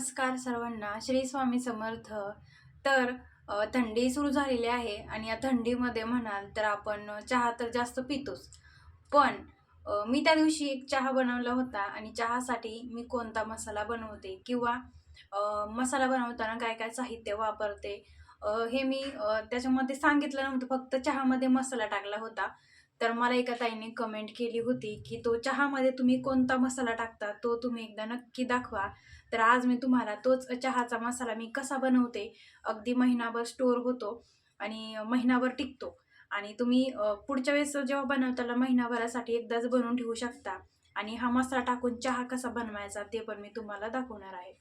नमस्कार सर्वांना. श्री स्वामी समर्थ. तर थंडी सुरू झालेली आहे आणि या थंडीमध्ये म्हणाल तर आपण चहा तर जास्त पितोच. पण मी त्या दिवशी एक चहा बनवला होता आणि चहासाठी मी कोणता मसाला बनवते किंवा मसाला बनवताना काय काय साहित्य वापरते हे मी त्याच्यामध्ये सांगितलं नव्हतं. फक्त चहामध्ये मसाला टाकला होता. तर मला एका ताईने कमेंट केली होती की तो चहामध्ये तुम्ही कोणता मसाला टाकता तो तुम्ही एकदा नक्की दाखवा. तर आज मी तुम्हाला तोच चहाचा मसाला मी कसा बनवते अगदी महिनाभर स्टोअर होतो आणि महिनाभर टिकतो. आणि तुम्ही पुढच्या वेळेस जेव्हा बनवताना महिनाभरासाठी एकदाच बनवून ठेवू शकता. आणि हा मसाला टाकून चहा कसा बनवायचा ते पण मी तुम्हाला दाखवणार आहे.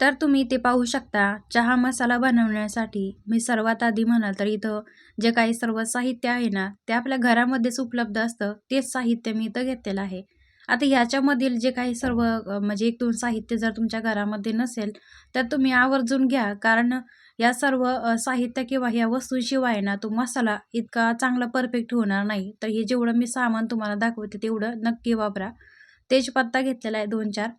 तर तुम्ही ते पाहू शकता चहा मसाला बनवण्यासाठी मी सर्वात आधी म्हणाल तर इथं जे काही सर्व साहित्य आहे ना ते आपल्या घरामध्येच उपलब्ध असतं तेच साहित्य मी इथं घेतलेलं आहे. आता ह्याच्यामधील जे काही सर्व म्हणजे एक दोन साहित्य जर तुमच्या घरामध्ये नसेल तर तुम्ही आवर्जून घ्या. कारण या सर्व साहित्य किंवा ह्या वस्तूंशिवाय ना तो मसाला इतका चांगला परफेक्ट होणार नाही. तर हे जेवढं मी सामान तुम्हाला दाखवते तेवढं नक्की वापरा. तेजपत्ता घेतलेला आहे दोन चार.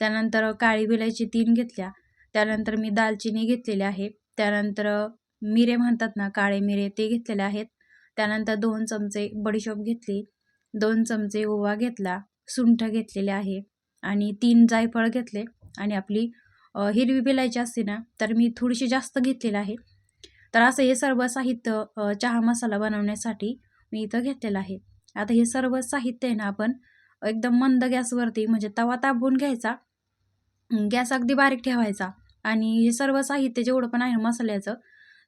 त्यानंतर काळी विलायची तीन घेतल्या. त्यानंतर मी दालचिनी घेतलेली आहे. त्यानंतर मिरे म्हणतात ना काळे मिरे ते घेतलेले आहेत. त्यानंतर दोन चमचे बडीशोप घेतली. दोन चमचे ओवा घेतला. सुंठ घेतलेले आहे आणि तीन जायफळ घेतले आणि आपली हिरवी विलायची असते ना तर मी थोडीशी जास्त घेतलेलं आहे. तर असं हे सर्व साहित्य चहा मसाला बनवण्यासाठी मी इथं घेतलेलं आहे. आता हे सर्व साहित्य आहे ना आपण एकदम मंद गॅसवरती म्हणजे तवा तापवून घ्यायचा गॅस अगदी बारीक ठेवायचा आणि हे सर्व साहित्य जेवढं पण आहे मसाल्याचं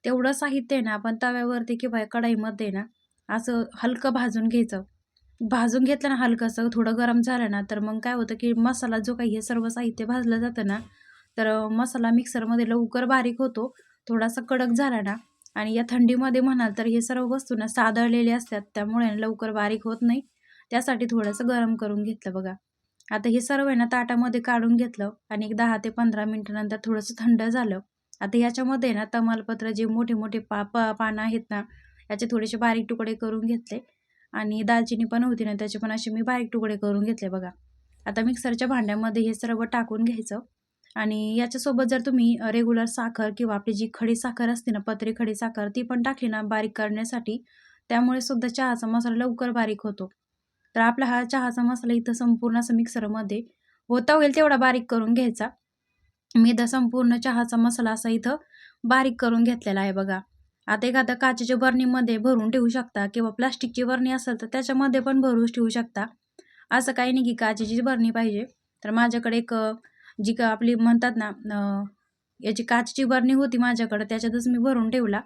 तेवढं साहित्य आहे ना आपण तव्यावरती किंवा कढाईमध्ये ना असं हलकं भाजून घ्यायचं. भाजून घेतलं ना हलकंसं थोडं गरम झालं ना तर मग काय होतं की मसाला जो काही हे सर्व साहित्य भाजलं जातं ना तर मसाला मिक्सरमध्ये लवकर बारीक होतो थोडासा कडक झाला ना आणि या थंडीमध्ये म्हणाल तर हे सर्व वस्तू ना सादळलेले असतात त्यामुळे ना लवकर बारीक होत नाही. त्यासाठी थोडंसं गरम करून घेतलं बघा. आता हे सर्व आहे ना ताटामध्ये काढून घेतलं आणि एक दहा ते पंधरा मिनटानंतर थोडंसं थंड झालं. आता याच्यामध्ये ना तमालपत्र जे मोठे मोठे पा पा पानं आहेत ना याचे थोडेसे बारीक तुकडे करून घेतले. आणि दालचिनी पण होती ना त्याचे पण असे मी बारीक तुकडे करून घेतले बघा. आता मिक्सरच्या भांड्यामध्ये हे सर्व टाकून घ्यायचं. आणि याच्यासोबत जर तुम्ही रेग्युलर साखर किंवा आपली जी खडी साखर असते ना पत्री खडी साखर ती पण टाकली ना बारीक करण्यासाठी त्यामुळे सुद्धा चहाचा मसाला लवकर बारीक होतो. तर आपला हा चहाचा मसाला इथं संपूर्ण असं मिक्सरमध्ये होता होईल तेवढा बारीक करून घ्यायचा. मी इथं संपूर्ण चहाचा मसाला असा इथं बारीक करून घेतलेला आहे बघा. आता एखादा काचेच्या बरणीमध्ये भरून ठेवू शकता किंवा प्लास्टिकची बरणी असेल तर त्याच्यामध्ये पण भरून ठेवू शकता. असं काही नाही की काचेची बरणी पाहिजे. तर माझ्याकडे एक जी का आपली म्हणतात ना याची काचची बरणी होती माझ्याकडं त्याच्यातच मी भरून ठेवला.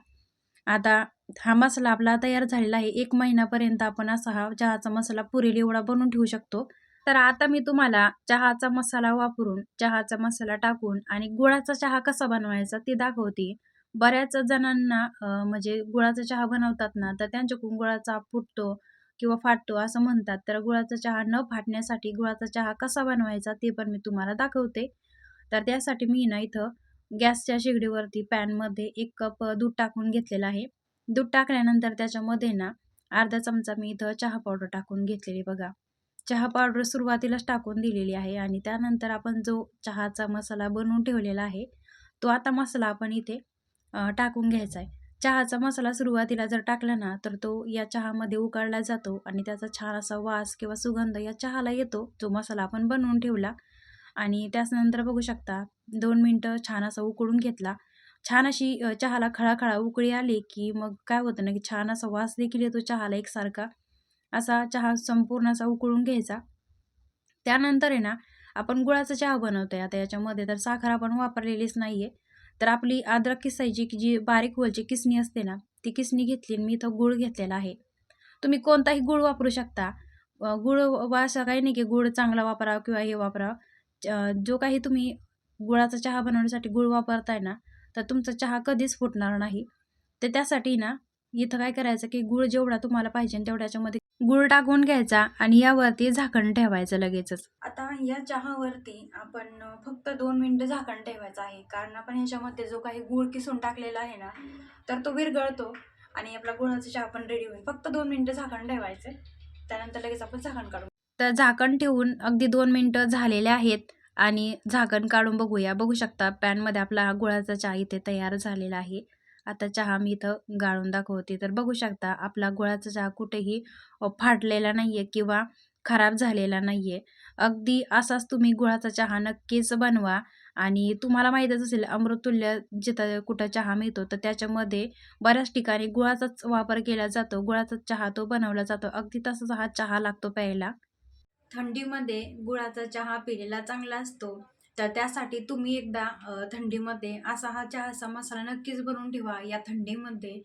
आता हा मसाला आपला तयार झालेला आहे. एक महिन्यापर्यंत आपण असा हा चहाचा मसाला पुरेल एवढा बनवून ठेवू शकतो. तर आता मी तुम्हाला चहाचा मसाला वापरून चहाचा मसाला टाकून आणि गुळाचा चहा कसा बनवायचा ते दाखवते. बऱ्याच जणांना म्हणजे गुळाचा चहा बनवतात ना तर त्यांच्याकडून गुळाचा फुटतो किंवा फाटतो असं म्हणतात. तर गुळाचा चहा न फाटण्यासाठी गुळाचा चहा कसा बनवायचा ते पण मी तुम्हाला दाखवते. तर त्यासाठी मी ना इथं गॅसच्या शेगडीवरती पॅनमध्ये एक कप दूध टाकून घेतलेलं आहे. दूध टाकल्यानंतर त्याच्यामध्ये ना अर्धा चमचा मी इथं चहा पावडर टाकून घेतलेली बघा. चहा पावडर सुरुवातीलाच टाकून दिलेली आहे आणि त्यानंतर आपण जो चहाचा मसाला बनवून ठेवलेला आहे तो आता मसाला आपण इथे टाकून घ्यायचा आहे चहाचा मसाला सुरुवातीला जर टाकला ना तर तो या चहामध्ये उकळला जातो आणि त्याचा छान असा वास किंवा सुगंध या चहाला येतो जो मसाला आपण बनवून ठेवला. आणि त्याच्यानंतर बघू शकता दोन मिनटं छान असा उकळून घेतला. छान अशी चहाला खळाखळा उकळी आली की मग काय होतं ना की छान असा वास देखील येतो चहाला एकसारखा. असा चहा संपूर्ण असा उकळून घ्यायचा. त्यानंतर आहे ना आपण गुळाचा चहा बनवतो आहे आता याच्यामध्ये तर साखर आपण वापरलेलीच नाही आहे तर आपली अद्रक किसायची की जी बारीक होलची किसणी असते ना ती किसणी घेतली आणि मी इथं गुळ घेतलेला आहे. तुम्ही कोणताही गुळ वापरू शकता. गूळ गुळ असं काही नाही की गुळ चांगला वापरा किंवा हे वापरा च- जो काही तुम्ही गुळाचा चहा बनवण्यासाठी गुळ वापरताय ना तर तुमचा चहा कधीच फुटणार नाही. तर त्यासाठी ना इथं काय करायचं की गुळ जेवढा तुम्हाला पाहिजे तेवढ्याच्यामध्ये गुळ टाकून घ्यायचा आणि यावरती झाकण ठेवायचं लगेचच. आता या चहावरती आपण फक्त दोन मिनिटं झाकण ठेवायचं आहे. कारण आपण ह्याच्यामध्ये जो काही गुळ किसून टाकलेला आहे ना तर तो विरघळतो आणि आपला गुळाचा चहा पण रेडी होईल. फक्त दोन मिनिटं झाकण ठेवायचं त्यानंतर लगेच आपण झाकण काढू. तर झाकण ठेवून अगदी दोन मिनटं झालेले आहेत आणि झाकण काढून बघूया. बघू शकता पॅनमध्ये आपला हा गुळाचा चहा इथे तयार झालेला आहे. आता चहा मी इथं गाळून दाखवते. तर बघू शकता आपला गुळाचा चहा कुठेही फाटलेला नाही आहे किंवा खराब झालेला नाही आहे अगदी असाच तुम्ही गुळाचा चहा नक्कीच बनवा. आणि तुम्हाला माहीतच असेल अमृतुल्य जिथं कुठं चहा मिळतो तर त्याच्यामध्ये बऱ्याच ठिकाणी गुळाचाच वापर केला जातो. गुळाचा चहा तो बनवला जातो. अगदी तसाच हा चहा लागतो प्यायला. थंडीमध्ये गुळाचा चहा पिलेला चांगला असतो. तर त्यासाठी तुम्ही एकदा थंडीमध्ये असा हा चहाचा मसाला नक्कीच बनवून ठेवा या थंडीमध्ये.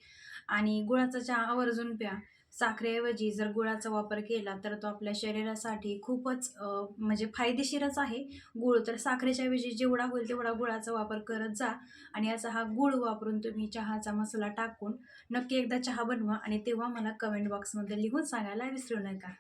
आणि गुळाचा चहा आवर्जून प्या. साखरेऐवजी जर गुळाचा वापर केला तर तो आपल्या शरीरासाठी खूपच म्हणजे फायदेशीरच आहे. गुळ तर साखरेच्या ऐवजी जेवढा होईल तेवढा गुळाचा वापर करत जा. आणि असा हा गुळ वापरून तुम्ही चहाचा मसाला टाकून नक्की एकदा चहा बनवा आणि तेव्हा मला कमेंट बॉक्समध्ये लिहून सांगायला विसरू नका.